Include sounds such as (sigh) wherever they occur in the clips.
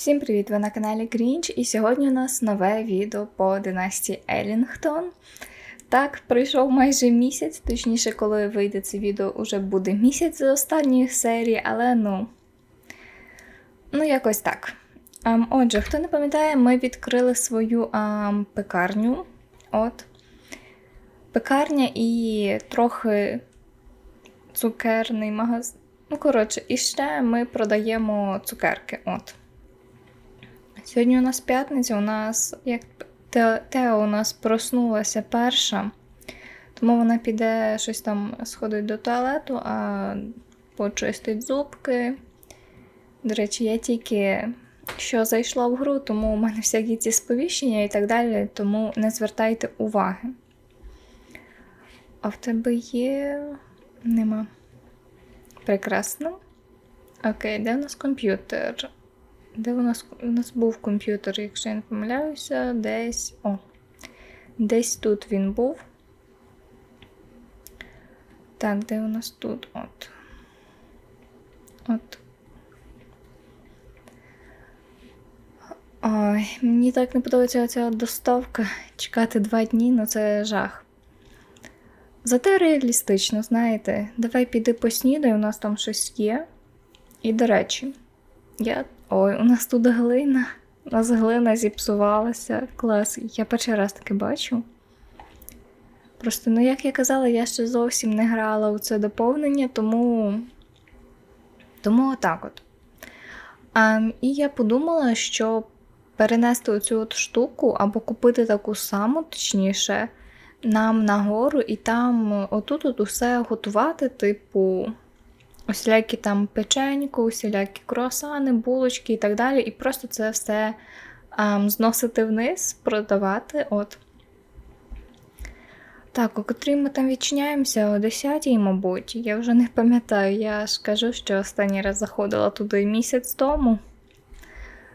Всім привіт! Ви на каналі Грінч, і сьогодні у нас нове відео по династії Елінгтон. Так, пройшов майже місяць, точніше, коли вийде це відео, уже буде місяць з останньої серії, але ну. Ну, якось так. Ем, отже, хто не пам'ятає, ми відкрили свою ем, пекарню. От. Пекарня і трохи цукерний магазин. Ну, коротше, і ще ми продаємо цукерки. От. Сьогодні у нас п'ятниця, у нас як Те- Тео у нас проснулася перша, тому вона піде щось там сходить до туалету, а почистить зубки. До речі, я тільки що зайшла в гру, тому у мене всякі ці сповіщення і так далі, тому не звертайте уваги. А в тебе є. Нема. Прекрасно. Окей, де у нас комп'ютер? Де у нас у нас був комп'ютер, якщо я не помиляюся, десь. О. Десь тут він був. Так, де у нас тут? От. От. Ой, мені так не подобається ця доставка. Чекати два дні, ну це жах. Зате реалістично, знаєте, давай піди поснідай, у нас там щось є. І, до речі, я. Ой, у нас тут глина. У нас глина зіпсувалася. Клас. Я перший раз таке бачу. Просто, ну, як я казала, я ще зовсім не грала у це доповнення, тому. Тому отак от. А, і я подумала, що перенести оцю от штуку або купити таку саму, точніше, нам нагору, і там отут от усе готувати, типу, усілякі там печенько, усілякі круасани, булочки і так далі. І просто це все ем, зносити вниз, продавати. от. Так, о котрій ми там відчиняємося о 10 мабуть. Я вже не пам'ятаю. Я ж кажу, що останній раз заходила туди місяць тому.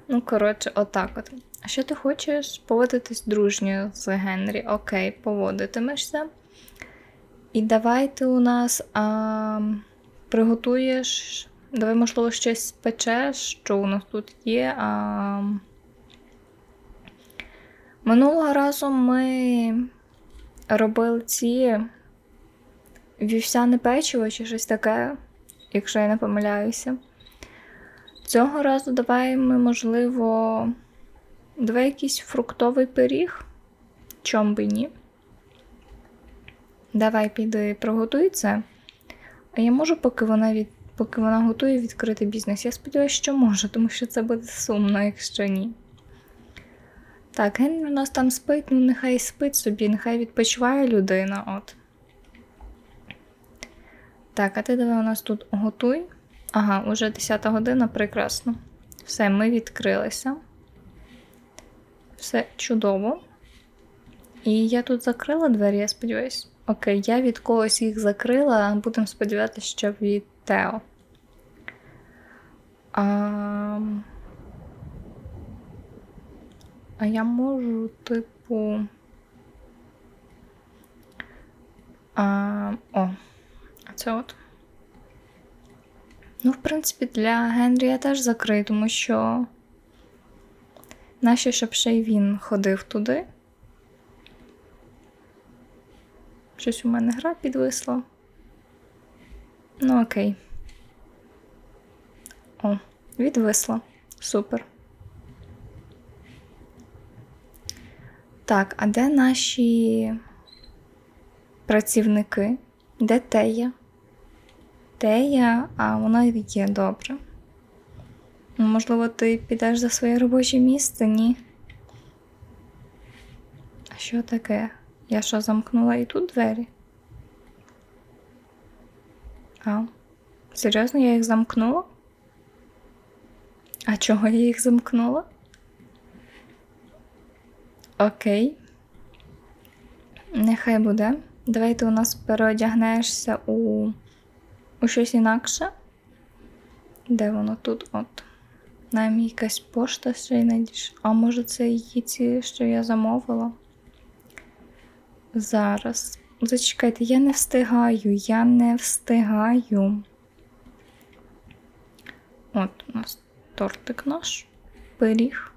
Ну, коротше, отак от. А що ти хочеш поводитись дружньо з Генрі? Окей, поводитимешся. І давайте у нас а, приготуєш. Давай, можливо, щось спечеш, що у нас тут є. А... Минулого разу ми робили ці вівсяне печиво чи щось таке, якщо я не помиляюся. Цього разу давай ми, можливо, давай якийсь фруктовий пиріг. Чом би ні. Давай піди приготуй це. А я можу, поки вона від... поки вона готує відкрити бізнес. Я сподіваюся, що можу, тому що це буде сумно, якщо ні. Так, Генрі у нас там спить, ну нехай спить собі, нехай відпочиває людина. от. Так, а ти давай у нас тут готуй. Ага, уже 10 година, прекрасно. Все, ми відкрилися. Все чудово. І я тут закрила двері, я сподіваюся. Окей, я від когось їх закрила, будемо сподіватися, що від Тео. А... а я можу, типу. А... О, а це от. Ну, в принципі, для Генрі я теж закрию, тому що нащо, щоб ще й він ходив туди. Щось у мене гра підвисла. Ну, окей. О, відвисла. Супер. Так, а де наші працівники? Де Тея? Тея, а вона є добре. Ну, Можливо, ти підеш за своє робоче місце, ні? А що таке? Я що замкнула і тут двері? А, серйозно, я їх замкнула? А чого я їх замкнула? Окей. Нехай буде. Давай ти у нас переодягнешся у у щось інакше. Де воно тут? От. Нам якась пошта ще й надійшла. А може це її ці, що я замовила? Зараз. Зачекайте, я не встигаю, я не встигаю. От у нас тортик наш. пиріг.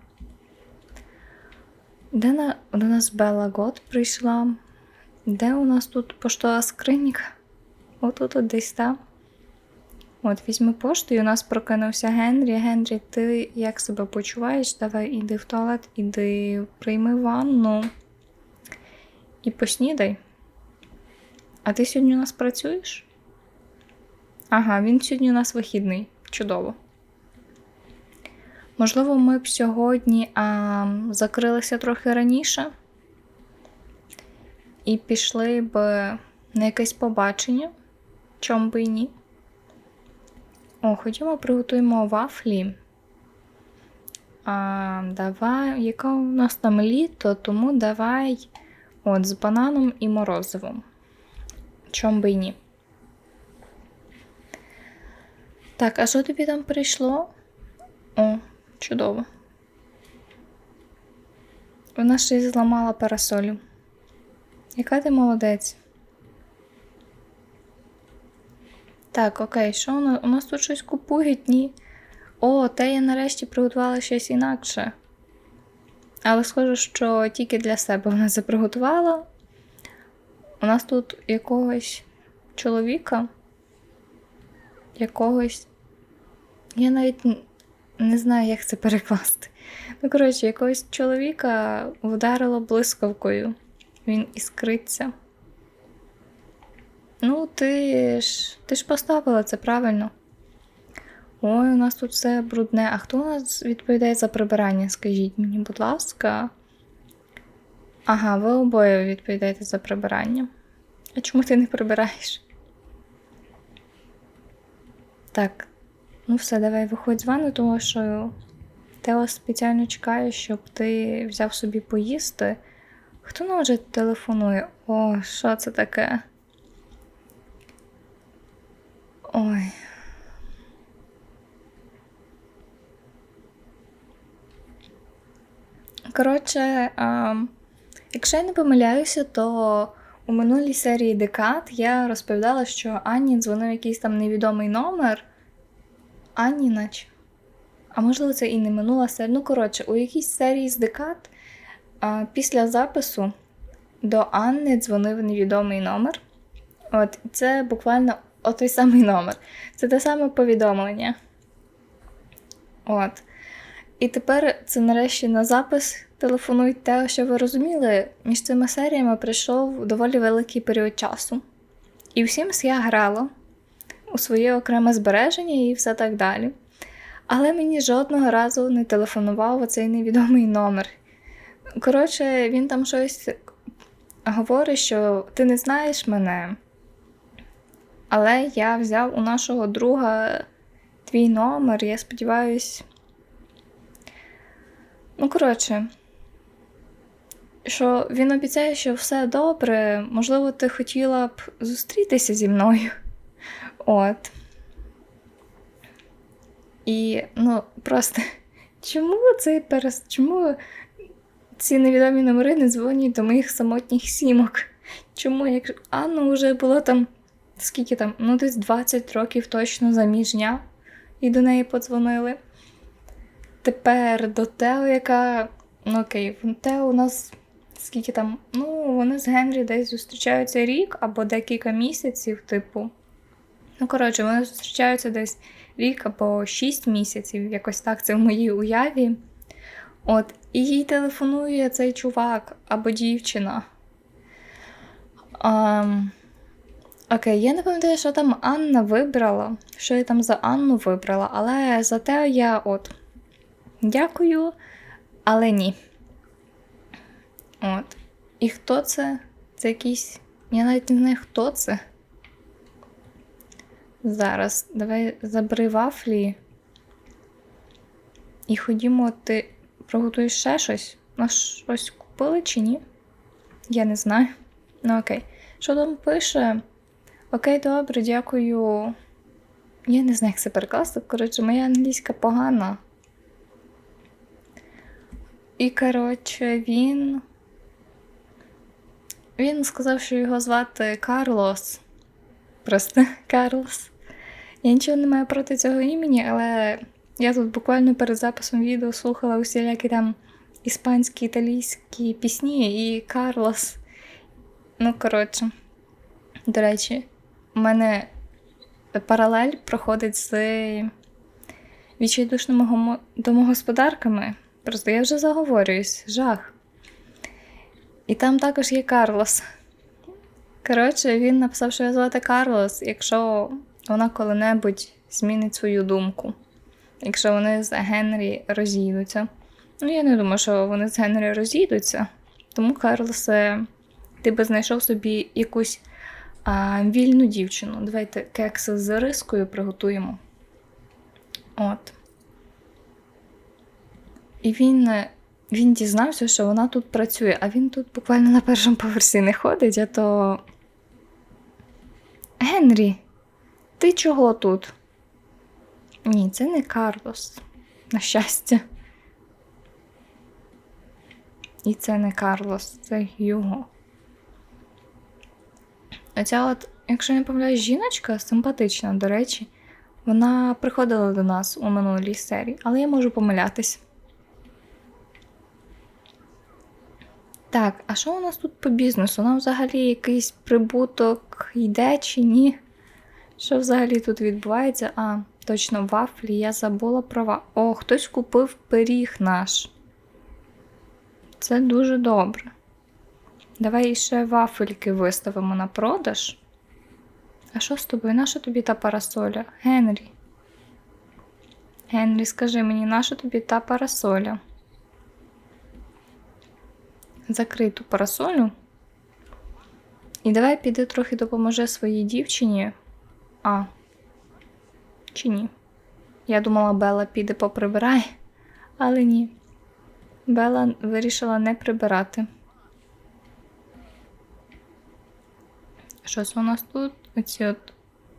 Де на... до нас Белла Гот прийшла? Де у нас тут поштова скринька? Отут от десь там. От, візьми пошту, і у нас прокинувся Генрі. Генрі, ти як себе почуваєш? Давай іди в туалет, іди прийми ванну і поснідай. А ти сьогодні у нас працюєш? Ага, він сьогодні у нас вихідний. Чудово. Можливо, ми б сьогодні а, закрилися трохи раніше і пішли б на якесь побачення, чом би і ні. О, ходімо, приготуємо вафлі. А, Давай, яка у нас там літо, тому давай от з бананом і морозивом. Чом би і ні. Так, а що тобі там прийшло? О, чудово. Вона ще й зламала парасолю. Яка ти молодець? Так, окей, що у нас? У нас тут щось купують? Ні. О, те я нарешті приготувала щось інакше. Але схоже, що тільки для себе вона це приготувала. У нас тут якогось чоловіка, якогось. Я навіть не знаю, як це перекласти. Ну, коротше, якогось чоловіка вдарило блискавкою. Він іскриться. Ну, ти ж ти ж поставила це правильно. Ой, у нас тут все брудне. А хто у нас відповідає за прибирання? Скажіть мені, будь ласка. Ага, ви обоє відповідаєте за прибирання. А чому ти не прибираєш? Так, ну все, давай виходь з ванни, тому що Тео спеціально чекає, щоб ти взяв собі поїсти. Хто нам вже телефонує? О, що це таке? Ой. Коротше, якщо я не помиляюся, то у минулій серії Декат я розповідала, що Анні дзвонив якийсь там невідомий номер. Анні, наче. А можливо, це і не минула серія. Ну, коротше, у якійсь серії з Декат після запису до Анни дзвонив невідомий номер. От, це буквально отой самий номер. Це те саме повідомлення. От. І тепер це нарешті на запис телефонують те, що ви розуміли, між цими серіями прийшов доволі великий період часу. І всім я грала у своє окреме збереження і все так далі. Але мені жодного разу не телефонував оцей невідомий номер. Коротше, він там щось говорить, що ти не знаєш мене. Але я взяв у нашого друга твій номер, я сподіваюсь. Ну, коротше, що він обіцяє, що все добре, можливо, ти хотіла б зустрітися зі мною. От. І, ну, просто чому цей перес... Чому ці невідомі номери не дзвонять до моїх самотніх сімок? Чому, як Анна вже було там, скільки там, ну, десь 20 років точно заміжня, і до неї подзвонили. Тепер до Тео, яка. Ну окей, Тео у нас скільки там. Ну, вони з Генрі десь зустрічаються рік або декілька місяців, типу. Ну, коротше, вони зустрічаються десь рік або шість місяців, якось так це в моїй уяві. От, і їй телефонує цей чувак або дівчина. Um, окей, я не пам'ятаю, що там Анна вибрала, що я там за Анну вибрала, але зате я от. Дякую, але ні. От. І хто це? Це якийсь. Я навіть не знаю, хто це. Зараз, давай забери вафлі. І ходімо, ти приготуєш ще щось? Нас щось купили чи ні? Я не знаю. Ну окей. Що там пише? Окей, добре, дякую. Я не знаю, як це перекласти. Коротше, моя англійська погана. І, коротше, він. Він сказав, що його звати Карлос. Просто Карлос. Я нічого не маю проти цього імені, але Я тут буквально перед записом відео слухала усілякі там іспанські, італійські пісні і Карлос. Ну, коротше, до речі, у мене паралель проходить з відчайдушними домогосподарками. Просто я вже заговорююсь, жах. І там також є Карлос. Коротше, він написав, що я звати Карлос, якщо вона коли-небудь змінить свою думку. Якщо вони з Генрі розійдуться. Ну, я не думаю, що вони з Генрі розійдуться. Тому, Карлосе, ти би знайшов собі якусь а, вільну дівчину. Давайте кекси з рискою приготуємо. От. І він, е, він дізнався, що вона тут працює, а він тут буквально на першому поверсі не ходить, а то. Генрі, ти чого тут? Ні, це не Карлос. На щастя. І це не Карлос, це Гюго. Оця от, якщо не помиляюсь, жіночка симпатична, до речі, вона приходила до нас у минулій серії, але я можу помилятись. Так, а що у нас тут по бізнесу? Нам взагалі якийсь прибуток йде чи ні? Що взагалі тут відбувається? А, точно, вафлі, я забула про ва... О, хтось купив пиріг наш. Це дуже добре. Давай ще вафельки виставимо на продаж. А що з тобою? Наша тобі та парасоля? Генрі. Генрі, скажи мені, наша тобі та парасоля? Закрий ту парасолю. І давай піди трохи допоможи своїй дівчині. А. Чи ні? Я думала, Бела піде поприбирає, але ні. Бела вирішила не прибирати. Що це у нас тут? Оці от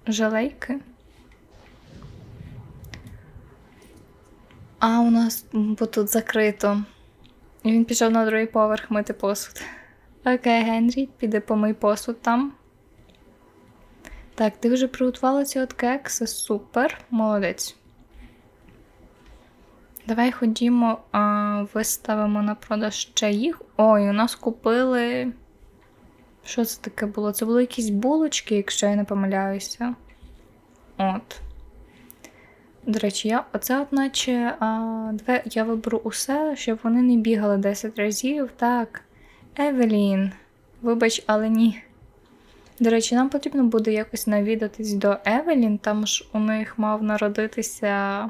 жалейки. А у нас бо тут закрито. І він пішов на другий поверх мити посуд. Окей, Генрі, піде помий посуд там. Так, ти вже приготувала ці от кекси. Супер, молодець. Давай ходімо, а, виставимо на продаж ще їх. Ой, у нас купили. Що це таке було? Це були якісь булочки, якщо я не помиляюся. От. До речі, я оце, от наче, а, давай я виберу усе, щоб вони не бігали 10 разів. Так. Евелін. Вибач, але ні. До речі, нам потрібно буде якось навідатись до Евелін, там ж у них мав народитися.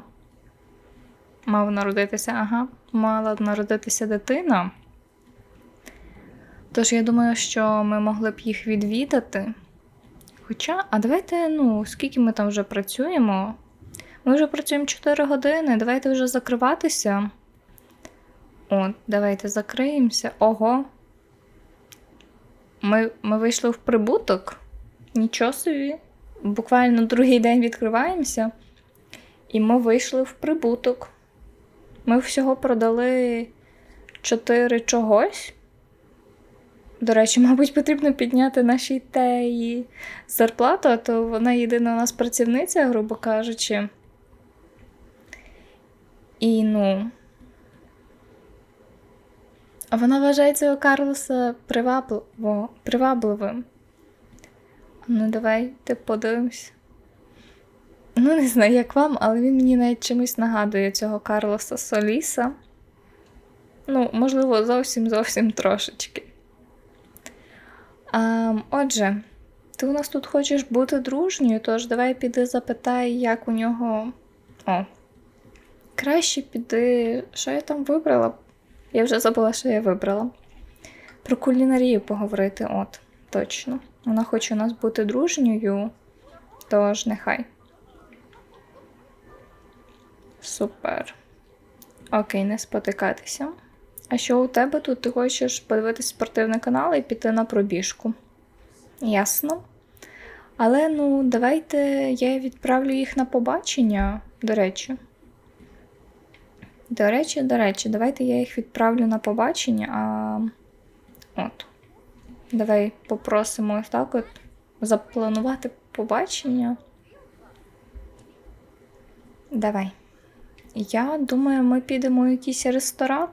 Мав народитися, ага, мала народитися дитина. Тож я думаю, що ми могли б їх відвідати. Хоча, а давайте, ну, скільки ми там вже працюємо? Ми вже працюємо 4 години, давайте вже закриватися. От, давайте закриємося. Ого. Ми, ми вийшли в прибуток. Нічого собі. Буквально другий день відкриваємося. І ми вийшли в прибуток. Ми всього продали 4 чогось. До речі, мабуть, потрібно підняти нашій теї зарплату, а то вона єдина у нас працівниця, грубо кажучи. І ну. Вона вважає цього Карлоса привабливо, привабливим. Ну, давайте подивимось. Ну, не знаю, як вам, але він мені навіть чимось нагадує цього Карлоса Соліса. Ну, можливо, зовсім зовсім трошечки. А, Отже, ти у нас тут хочеш бути дружньою, тож давай піди запитай, як у нього. О. Краще піди. Що я там вибрала? Я вже забула, що я вибрала. Про кулінарію поговорити, от, точно. Вона хоче у нас бути дружньою, тож нехай. Супер. Окей, не спотикатися. А що у тебе тут? Ти хочеш подивитись спортивний канал і піти на пробіжку? Ясно. Але ну, давайте я відправлю їх на побачення, до речі. До речі, до речі, давайте я їх відправлю на побачення. А... От. Давай попросимо ось так от запланувати побачення. Давай. Я думаю, ми підемо в якийсь ресторан.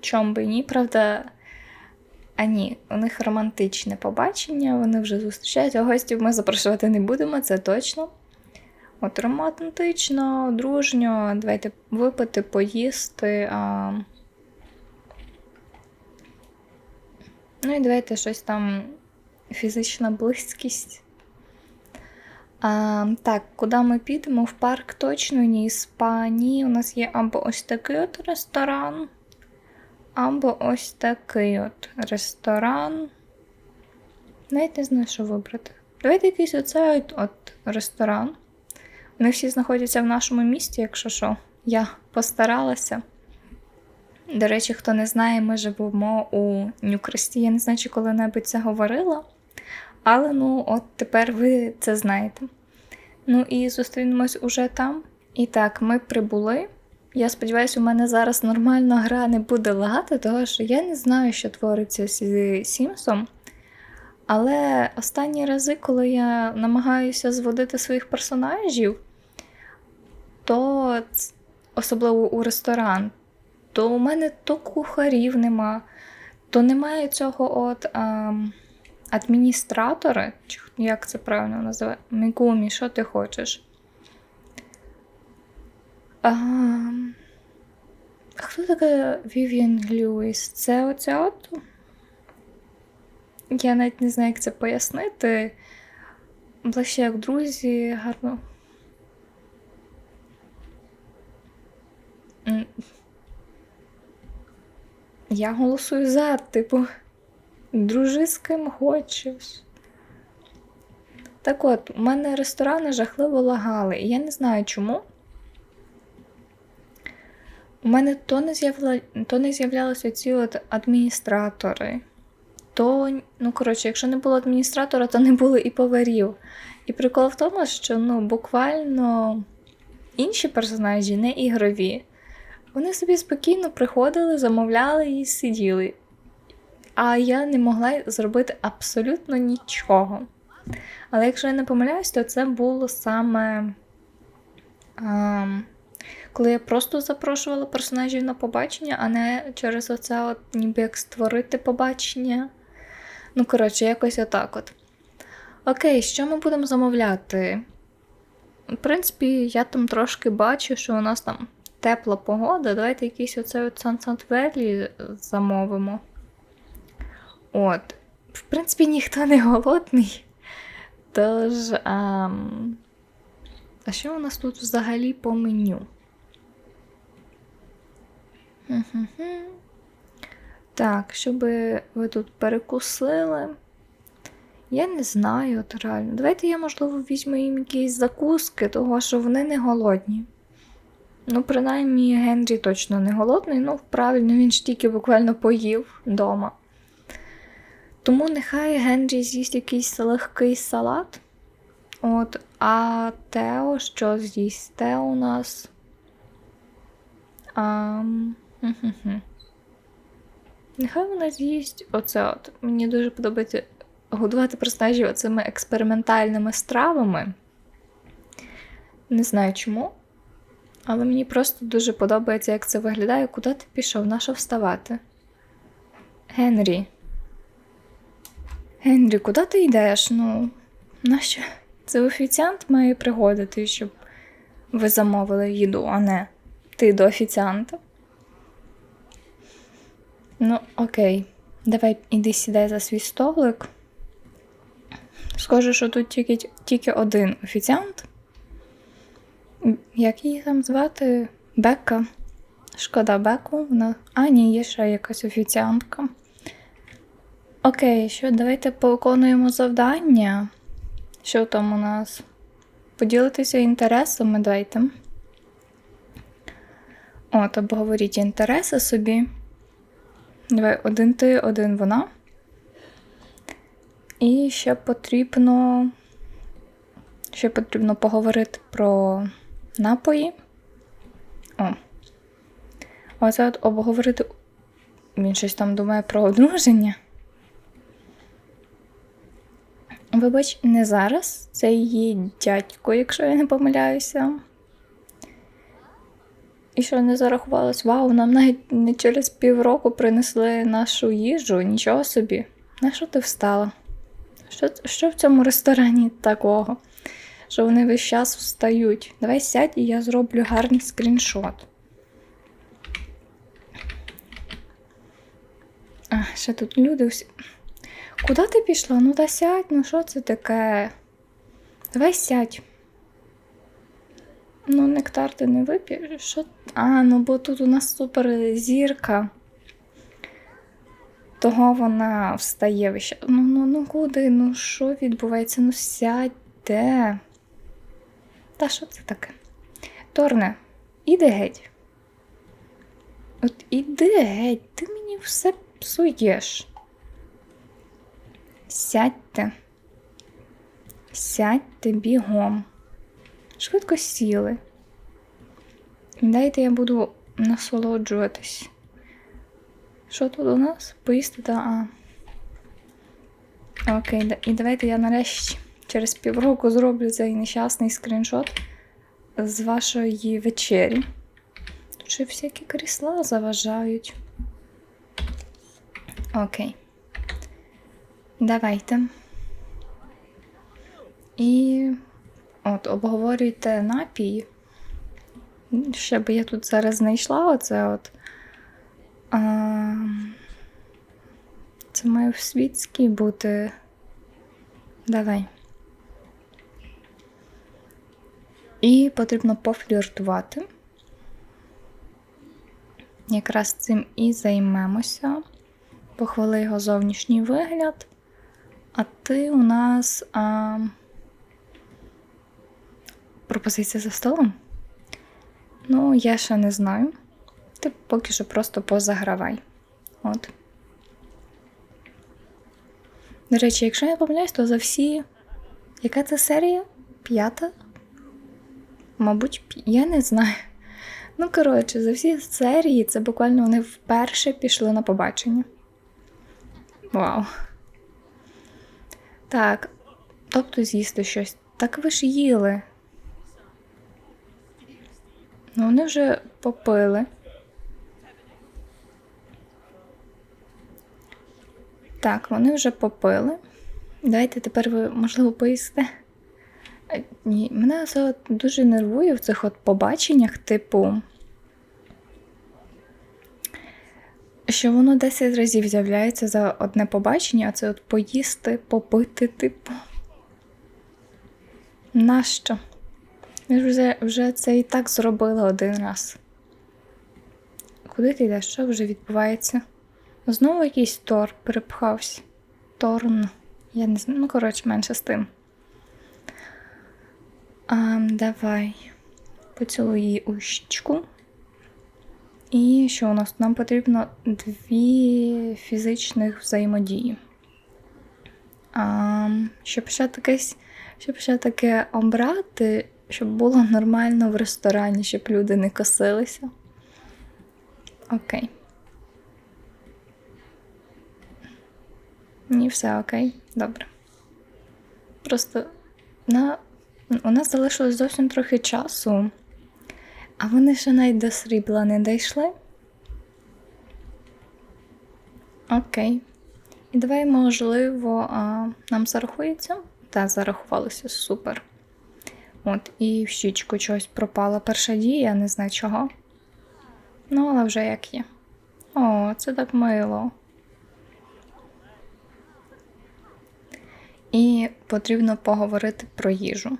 Чом би ні, правда. А ні, у них романтичне побачення, вони вже зустрічаються, гостів ми запрошувати не будемо, це точно. От романтично, дружньо, давайте випити, поїсти. А... Ну і давайте щось там фізична близькість. А, так, куди ми підемо? В парк точно ні. Іспанії. У нас є або ось такий от ресторан, або ось такий от ресторан. Навіть не знаю, що вибрати. Давайте якийсь оцей от, ресторан. Вони всі знаходяться в нашому місті, якщо що. Я постаралася. До речі, хто не знає, ми живемо у Нюкресті. Я не знаю, чи коли-небудь це говорила. Але ну, от тепер ви це знаєте. Ну і зустрінемось уже там. І так, ми прибули. Я сподіваюся, у мене зараз нормальна гра не буде лагати, тому що я не знаю, що твориться з Сімсом. Але останні рази, коли я намагаюся зводити своїх персонажів, то особливо у ресторан, то у мене то кухарів нема, то немає цього от а, адміністратора, чи як це правильно називає? Мігумі, що ти хочеш? А, хто така Вів'ян Льюіс? Це оця от? Я навіть не знаю, як це пояснити. Ближче як друзі, гарно. Я голосую за, типу, дружи з ким хочеш. Так от, у мене ресторани жахливо лагали, і я не знаю чому. У мене то не з'явля... то не з'являлися ці от адміністратори. То, ну, коротше, якщо не було адміністратора, то не було і поварів. І прикол в тому, що ну, буквально інші персонажі, не ігрові, вони собі спокійно приходили, замовляли і сиділи. А я не могла зробити абсолютно нічого. Але якщо я не помиляюсь, то це було саме. А, коли я просто запрошувала персонажів на побачення, а не через оце от ніби як створити побачення. Ну, коротше, якось отак от. Окей, що ми будемо замовляти? В принципі, я там трошки бачу, що у нас там тепла погода. Давайте якийсь оцей от Valley замовимо. От. В принципі, ніхто не голодний. Тож, а, а що у нас тут взагалі по меню? Так, щоб ви тут перекусили. Я не знаю, от реально. Давайте я, можливо, візьму їм якісь закуски, того що вони не голодні. Ну, принаймні, Генрі точно не голодний, ну, правильно, він ж тільки буквально поїв вдома. Тому нехай Генрі з'їсть якийсь легкий салат. От, А Тео, що з'їсть Тео у нас? А, Нехай вона з'їсть оце от. Мені дуже подобається годувати персонажів оцими експериментальними стравами. Не знаю чому. Але мені просто дуже подобається, як це виглядає. Куди ти пішов? Нащо вставати? Генрі. Генрі, куди ти йдеш? Ну, нащо? Це офіціант має пригодити, щоб ви замовили їду, а не ти до офіціанта. Ну, окей, давай іди сідай за свій столик. Схоже, що тут тільки тільки один офіціант. Як її там звати? Бека. Шкода Беку. Вона... А, ні, є ще якась офіціантка. Окей, що, давайте повиконуємо завдання. Що там у нас? Поділитися інтересами дайте. От, обговоріть інтереси собі. Давай один ти, один вона. І ще потрібно. Ще потрібно поговорити про напої. О. Оце от обговорити. Він щось там думає про одруження. Вибач, не зараз. Це її дядько, якщо я не помиляюся. І що не зарахувалось? Вау, нам навіть не через півроку принесли нашу їжу, нічого собі. На що ти встала? Що, що в цьому ресторані такого? Що вони весь час встають. Давай сядь і я зроблю гарний скріншот. А, ще тут люди всі. Куди ти пішла? Ну та сядь, ну що це таке? Давай сядь. Ну, нектар ти не вип'єш. Що? А, ну бо тут у нас супер зірка. Того вона встає вище. Ну, ну, ну куди? Ну що відбувається? Ну сядьте. Та що це таке? Торне, іди геть. От іди геть, ти мені все псуєш. Сядьте. Сядьте бігом. Швидко сіли. Дайте я буду насолоджуватись. Що тут у нас? Поїсти та а. Окей, і давайте я нарешті через півроку зроблю цей нещасний скріншот з вашої вечері. Тут ще всякі крісла заважають. Окей. Давайте. І от обговорюйте напій. Щоб я тут зараз знайшла оце от. А, це має в світській бути. Давай. І потрібно пофліртувати. Якраз цим і займемося. Похвали його зовнішній вигляд. А ти у нас а... пропозиція за столом? Ну, я ще не знаю. Ти поки що просто позагравай. От. До речі, якщо я помиляюсь, то за всі. Яка це серія? П'ята? Мабуть, я не знаю. Ну, коротше, за всі серії це буквально вони вперше пішли на побачення. Вау. Так. Тобто з'їсти щось. Так ви ж їли. Ну, вони вже попили. Так, вони вже попили. Давайте тепер ви, можливо, поїсте. Е, Ні, мене це дуже нервує в цих от побаченнях, типу. Що воно 10 разів з'являється за одне побачення, а це от поїсти, попити, типу. Нащо? Ж вже, вже це і так зробили один раз. Куди ти йдеш? Що вже відбувається? Знову якийсь тор перепхався. Торн. Я не знаю. Ну, коротше, менше з тим. А, давай. Поцілуй її у щічку. І що у нас? Нам потрібно дві фізичних взаємодії. А, щоб ще таке, щоб ще таке обрати, щоб було нормально в ресторані, щоб люди не косилися. Окей. Ні, все окей, добре. Просто на... у нас залишилось зовсім трохи часу, а вони ще навіть до срібла не дійшли. Окей. І давай, можливо, а, нам зарахується? Так, зарахувалося супер. От, і в щічку чогось пропала перша дія, не знаю чого. Ну, але вже як є. О, це так мило. І потрібно поговорити про їжу.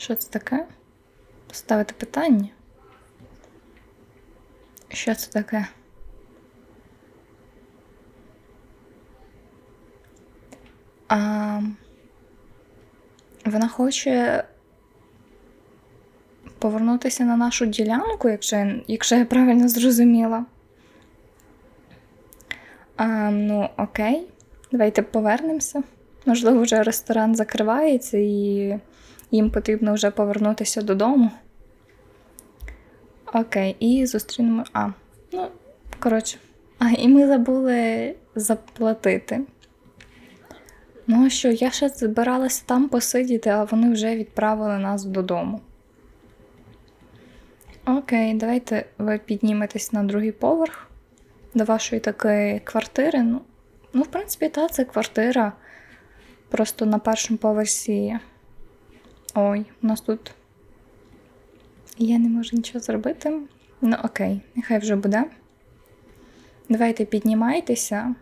Що це таке? Поставити питання? Що це таке? А, вона хоче повернутися на нашу ділянку, якщо, якщо я правильно зрозуміла. А, ну, окей, давайте повернемося. Можливо, вже ресторан закривається і їм потрібно вже повернутися додому. Окей, і зустрінемо. А, ну, коротше. А, і ми забули заплатити. Ну, що, я ще збиралася там посидіти, а вони вже відправили нас додому. Окей, давайте ви підніметесь на другий поверх до вашої такої квартири. Ну, ну в принципі, та, це квартира. Просто на першому поверсі. Ой, у нас тут. Я не можу нічого зробити. Ну, окей, нехай вже буде. Давайте піднімайтеся.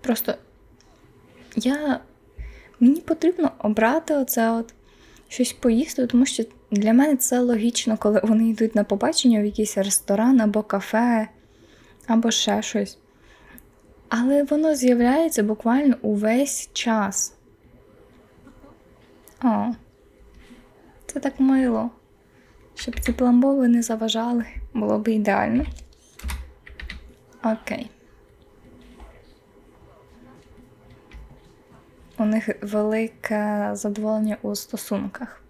Просто я. Мені потрібно обрати оце от щось поїсти, тому що для мене це логічно, коли вони йдуть на побачення в якийсь ресторан або кафе, або ще щось. Але воно з'являється буквально увесь час. О, це так мило. Щоб ці пламбови не заважали, було б ідеально. Окей. У них велике задоволення у стосунках.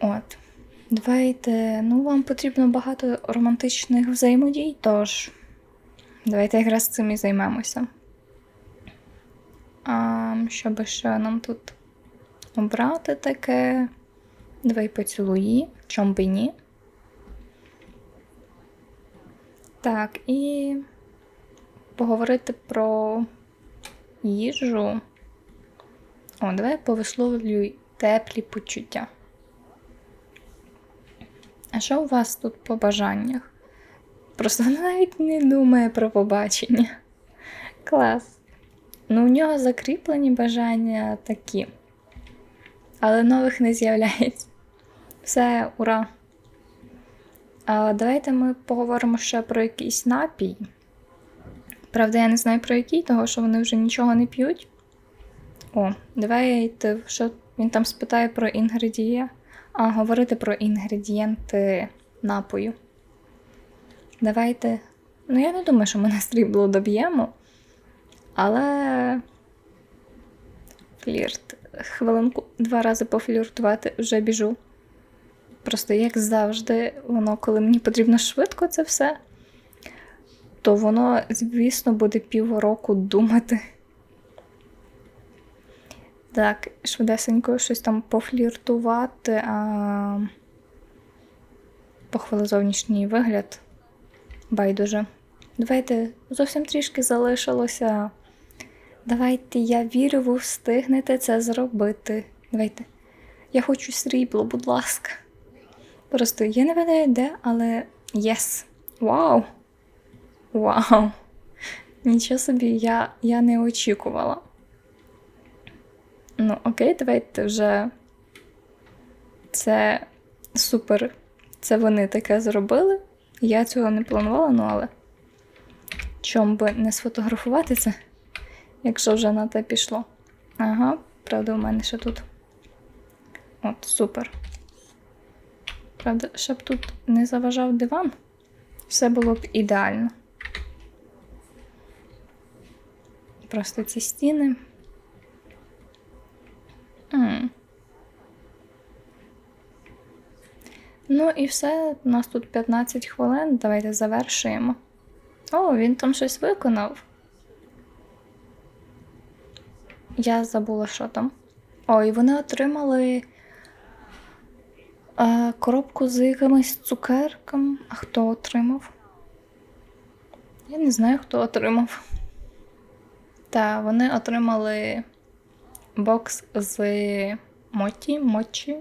От. Давайте, ну, вам потрібно багато романтичних взаємодій, тож давайте якраз цим і займемося. А, що ще нам тут обрати таке? Давай поцілуї, чом би ні. Так, і поговорити про їжу. О, давай повисловлюй теплі почуття. А що у вас тут по бажаннях? Просто (laughs) навіть не думає про побачення. Клас. Ну, у нього закріплені бажання такі. Але нових не з'являється. Все, ура! А Давайте ми поговоримо ще про якийсь напій. Правда, я не знаю про який, того що вони вже нічого не п'ють. О, давайте, що він там спитає про інгредієнти. А, говорити про інгредієнти напою. Давайте. Ну, я не думаю, що ми на срібло доб'ємо. Але. Флірт. Хвилинку два рази пофліртувати вже біжу. Просто, як завжди, воно, коли мені потрібно швидко це все, то воно, звісно, буде півроку думати. Так, швидесенько щось там пофліртувати, а похвали зовнішній вигляд. Байдуже. Давайте зовсім трішки залишилося. Давайте, я вірю, ви встигнете це зробити. Давайте. Я хочу срібло, будь ласка. Просто я не знаю де, але єс. Вау! Вау! Нічого собі я, я не очікувала. Ну, окей, давайте вже це супер. Це вони таке зробили. Я цього не планувала, ну але чом би не сфотографувати це, якщо вже на те пішло. Ага, правда, у мене ще тут. От, супер. Правда, щоб тут не заважав диван, все було б ідеально. Просто ці стіни. М. Ну і все, у нас тут 15 хвилин. Давайте завершуємо. О, він там щось виконав. Я забула, що там. О, і вони отримали а, коробку з якимись цукерками. А хто отримав? Я не знаю, хто отримав. Та, вони отримали бокс з моті, мочі.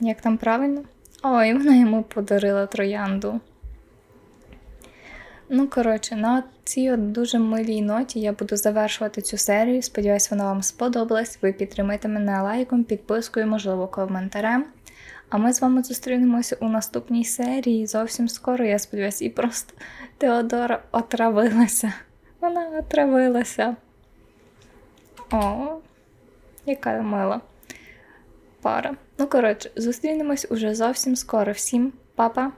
Як там правильно? Ой, вона йому подарила троянду. Ну, коротше, на цій дуже милій ноті я буду завершувати цю серію. Сподіваюсь, вона вам сподобалась. Ви підтримайте мене лайком, підпискою, можливо, коментарем. А ми з вами зустрінемося у наступній серії зовсім скоро, я сподіваюся, і просто Теодора отравилася. Вона отравилася. О, яка мила пара. Ну, коротше, зустрінемось уже зовсім скоро. Всім па-па!